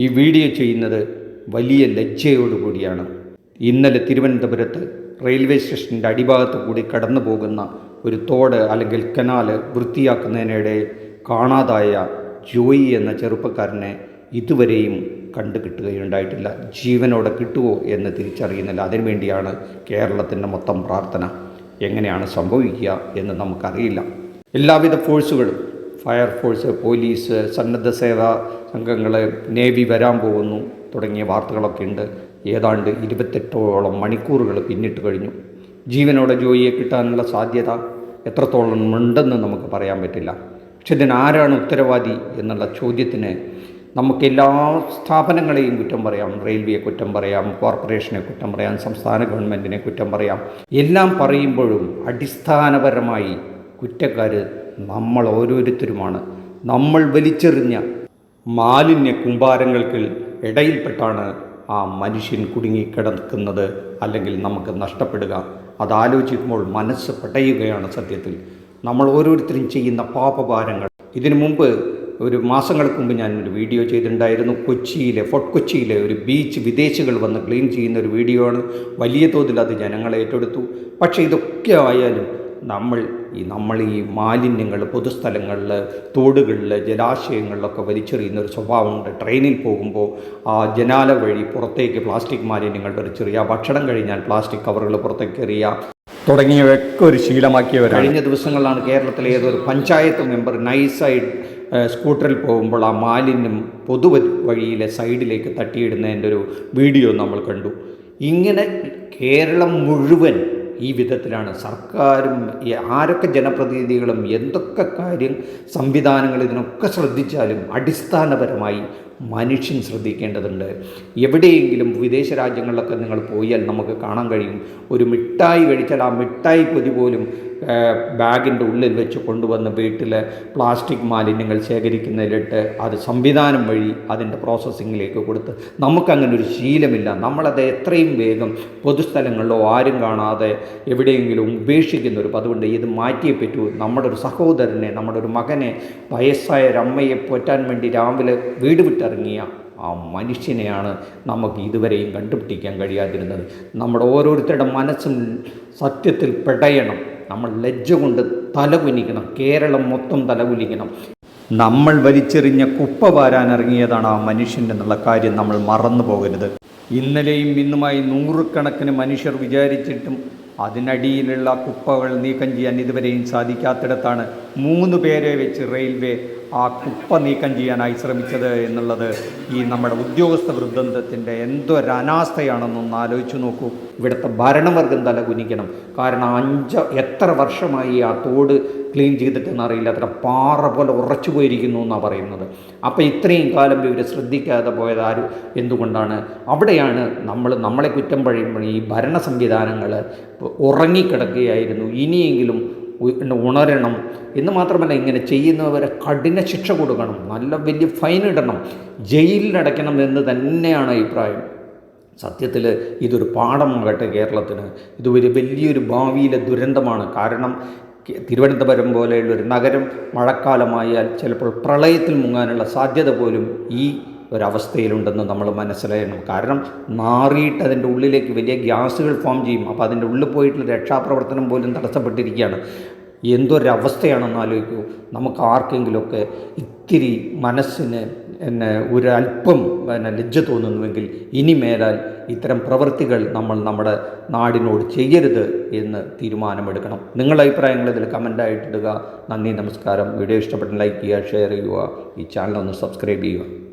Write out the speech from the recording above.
ഈ വീഡിയോ ചെയ്യുന്നത് വലിയ ലജ്ജയോടുകൂടിയാണ്. ഇന്നലെ തിരുവനന്തപുരത്ത് റെയിൽവേ സ്റ്റേഷന്റെ അടിഭാഗത്ത് കൂടി കടന്നു പോകുന്ന ഒരു തോട് അല്ലെങ്കിൽ കനാൽ വൃത്തിയാക്കുന്നതിനിടെ കാണാതായ ജോയി എന്ന ചെറുപ്പക്കാരനെ ഇതുവരെയും കണ്ടു കിട്ടുകയുണ്ടായിട്ടില്ല. ജീവനോടെ കിട്ടുമോ എന്ന് തിരിച്ചറിയുന്നില്ല. അതിനുവേണ്ടിയാണ് കേരളത്തിന്റെ മൊത്തം പ്രാർത്ഥന. എങ്ങനെയാണ് സംഭവിക്കുക എന്ന് നമുക്കറിയില്ല. എല്ലാവിധ ഫോഴ്സുകളും ഫയർഫോഴ്സ് പോലീസ് സന്നദ്ധ സേവാ സംഘങ്ങൾ നേവി വരാൻ പോകുന്നു. തുടങ്ങിയ വാർത്തകളൊക്കെ ഉണ്ട്. ഏതാണ്ട് ഇരുപത്തെട്ടോളം മണിക്കൂറുകൾ പിന്നിട്ട് കഴിഞ്ഞു. ജീവനോടെ ജോലിയെ കിട്ടാനുള്ള സാധ്യത എത്രത്തോളം ഉണ്ടെന്ന് നമുക്ക് പറയാൻ പറ്റില്ല. പക്ഷെ ഇതിനാരാണ് ഉത്തരവാദി എന്നുള്ള ചോദ്യത്തിന് നമുക്ക് എല്ലാ സ്ഥാപനങ്ങളെയും കുറ്റം പറയാം. റെയിൽവേയെ കുറ്റം പറയാം. കോർപ്പറേഷനെ കുറ്റം പറയാം. സംസ്ഥാന ഗവൺമെന്റിനെ കുറ്റം പറയാം. എല്ലാം പറയുമ്പോഴും അടിസ്ഥാനപരമായി കുറ്റക്കാർ നമ്മൾ ഓരോരുത്തരുമാണ് നമ്മൾ വലിച്ചെറിഞ്ഞ മാലിന്യ കുമ്പാരങ്ങൾക്ക് ഇടയിൽപ്പെട്ടാണ് ആ മനുഷ്യൻ കുടുങ്ങിക്കിടക്കുന്നത്. അല്ലെങ്കിൽ നമുക്ക് നഷ്ടപ്പെടുക. അതാലോചിക്കുമ്പോൾ മനസ്സ് പടയുകയാണ് സത്യത്തിൽ. നമ്മൾ ഓരോരുത്തരും ചെയ്യുന്ന പാപഭാരങ്ങൾ. ഇതിനു മുമ്പ് ഒരു മാസങ്ങൾക്ക് മുമ്പ് ഞാൻ ഒരു വീഡിയോ ചെയ്തിട്ടുണ്ടായിരുന്നു. കൊച്ചിയിലെ ഫോർട്ട് കൊച്ചിയിലെ ഒരു ബീച്ച് വിദേശികൾ വന്ന് ക്ലീൻ ചെയ്യുന്ന ഒരു വീഡിയോ ആണ് വലിയ തോതിൽ അത് ജനങ്ങളെ ഏറ്റെടുത്തു. പക്ഷേ ഇതൊക്കെ ആയാലും നമ്മൾ ഈ നമ്മൾ ഈ മാലിന്യങ്ങൾ പൊതുസ്ഥലങ്ങളിൽ തോടുകളിൽ ജലാശയങ്ങളിലൊക്കെ വലിച്ചെറിയുന്ന ഒരു സ്വഭാവമുണ്ട്. ട്രെയിനിൽ പോകുമ്പോൾ ആ ജനാല വഴി പുറത്തേക്ക് പ്ലാസ്റ്റിക് മാലിന്യങ്ങൾ വലിച്ചെറിയുക ഭക്ഷണം കഴിഞ്ഞാൽ പ്ലാസ്റ്റിക് കവറുകൾ പുറത്തേക്ക് എറിയുക. തുടങ്ങിയവയൊക്കെ ഒരു ശീലമാക്കിയവർ കഴിഞ്ഞ ദിവസങ്ങളിലാണ് കേരളത്തിലെ ഏതൊരു പഞ്ചായത്ത് മെമ്പർ നൈസൈഡ് സ്കൂട്ടറിൽ പോകുമ്പോൾ ആ മാലിന്യം പൊതു വഴിയിലെ സൈഡിലേക്ക് തട്ടിയിടുന്നതിന്റെ ഒരു വീഡിയോ നമ്മൾ കണ്ടു. ഇങ്ങനെ കേരളം മുഴുവൻ ഈ വിധത്തിലാണ് സർക്കാരും ആരൊക്കെ ജനപ്രതിനിധികളും എന്തൊക്കെ കാര്യം സംവിധാനങ്ങൾ ഇതിനൊക്കെ ശ്രദ്ധിച്ചാലും അടിസ്ഥാനപരമായി മനുഷ്യൻ ശ്രദ്ധിക്കേണ്ടതുണ്ട്. എവിടെയെങ്കിലും വിദേശ രാജ്യങ്ങളിലൊക്കെ നിങ്ങൾ പോയാൽ നമുക്ക് കാണാൻ കഴിയും. ഒരു മിഠായി കഴിച്ചാൽ ആ മിഠായി പൊതി പോലും ബാഗിന്റെ ഉള്ളിൽ വെച്ച് കൊണ്ടുവന്ന് വീട്ടിൽ പ്ലാസ്റ്റിക് മാലിന്യങ്ങൾ ശേഖരിക്കുന്നതിലിട്ട് അത് സംവിധാനം വഴി അതിന്റെ പ്രോസസ്സിങ്ങിലേക്ക് കൊടുത്ത് നമുക്കങ്ങനെ ഒരു ശീലമില്ല. നമ്മളത് എത്രയും വേഗം പൊതുസ്ഥലങ്ങളിലോ ആരും കാണാതെ എവിടെയെങ്കിലും ഉപേക്ഷിക്കുന്ന ഒരു പതിവുണ്ട്. ഇത് മാറ്റിയേ പറ്റൂ. നമ്മുടെ ഒരു സഹോദരനെ നമ്മുടെ ഒരു മകനെ വയസ്സായ ഒരു അമ്മയെ പോറ്റാൻ വേണ്ടി രാവിലെ വീട് വിട്ടിറങ്ങിയ ആ മനുഷ്യനെയാണ് നമുക്ക് ഇതുവരെയും കണ്ടുപിടിക്കാൻ കഴിയാതിരുന്നത്. നമ്മുടെ ഓരോരുത്തരുടെ മനസ്സും സത്യത്തിൽ പെടയണം. നമ്മൾ ലജ്ജ കൊണ്ട് തലകുനിക്കണം. കേരളം മൊത്തം തലകുലിക്കണം നമ്മൾ വലിച്ചെറിഞ്ഞ കുപ്പ വാരാനിറങ്ങിയതാണ് ആ മനുഷ്യൻ എന്നുള്ള കാര്യം നമ്മൾ മറന്നു പോകരുത് ഇന്നലെയും ഇന്നുമായി നൂറുകണക്കിന് മനുഷ്യർ വിചാരിച്ചിട്ടും അതിനടിയിലുള്ള കുപ്പകൾ നീക്കം ചെയ്യാൻ ഇതുവരെയും സാധിക്കാത്തിടത്താണ് മൂന്ന് പേരെ വെച്ച് റെയിൽവേ ആ കുപ്പ നീക്കം ചെയ്യാനായി ശ്രമിച്ചത് എന്നുള്ളത് ഈ നമ്മുടെ ഉദ്യോഗസ്ഥ വൃന്ദത്തിന്റെ എന്തൊരനാസ്ഥയാണെന്നൊന്ന് ആലോചിച്ച് നോക്കൂ. ഇവിടുത്തെ ഭരണവർഗം തല കുനിക്കണം കാരണം അഞ്ച് എത്ര വർഷമായി ആ തോട് ക്ലീൻ ചെയ്തിട്ടെന്ന് അറിയില്ല. അത്ര പാറ പോലെ ഉറച്ചു പോയിരിക്കുന്നു എന്നാണ് പറയുന്നത്. അപ്പോൾ ഇത്രയും കാലം ഇവർ ശ്രദ്ധിക്കാതെ പോയത് ആര്? എന്തുകൊണ്ടാണ്? അവിടെയാണ് നമ്മൾ നമ്മളെ കുറ്റം പഴയുമ്പോൾ ഈ ഭരണ സംവിധാനങ്ങൾ ഉറങ്ങിക്കിടക്കുകയായിരുന്നു. ഇനിയെങ്കിലും ഉണരണം എന്ന് മാത്രമല്ല ഇങ്ങനെ ചെയ്യുന്നവരെ കഠിന ശിക്ഷ കൊടുക്കണം. നല്ല വലിയ ഫൈൻ ഇടണം. ജയിലിലടയ്ക്കണം എന്ന് തന്നെയാണ് അഭിപ്രായം. സത്യത്തിൽ ഇതൊരു പാഠമാകട്ടെ കേരളത്തിന്. ഇത് ഒരു വലിയൊരു ഭാവിയിലെ ദുരന്തമാണ്. കാരണം തിരുവനന്തപുരം പോലെയുള്ള ഒരു നഗരം മഴക്കാലമായാൽ ചിലപ്പോൾ പ്രളയത്തിൽ മുങ്ങാനുള്ള സാധ്യത പോലും ഈ ഒരവസ്ഥയിലുണ്ടെന്ന് നമ്മൾ മനസ്സിലാക്കണം കാരണം മാറിയിട്ട് അതിന്റെ ഉള്ളിലേക്ക് വലിയ ഗ്യാസുകൾ ഫോം ചെയ്യും. അപ്പോൾ അതിന്റെ ഉള്ളിൽ പോയിട്ടുള്ള രക്ഷാപ്രവർത്തനം പോലും തടസ്സപ്പെട്ടിരിക്കുകയാണ്. എന്തൊരവസ്ഥയാണെന്ന് ആലോചിക്കൂ. നമുക്ക് ആർക്കെങ്കിലുമൊക്കെ ഇത്തിരി മനസ്സിന് എന്നെ ഒരല്പം പിന്നെ ലജ്ജ തോന്നുന്നുവെങ്കിൽ ഇനി മേലാൽ ഇത്തരം പ്രവൃത്തികൾ നമ്മൾ നമ്മുടെ നാടിനോട് ചെയ്യരുത് എന്ന് തീരുമാനമെടുക്കണം. നിങ്ങളുടെ അഭിപ്രായങ്ങൾ ഇതിൽ കമന്റായിട്ടിടുക നന്ദി നമസ്കാരം. വീഡിയോ ഇഷ്ടപ്പെട്ട ലൈക്ക് ചെയ്യുക ഷെയർ ചെയ്യുക. ഈ ചാനൽ ഒന്ന് സബ്സ്ക്രൈബ് ചെയ്യുക.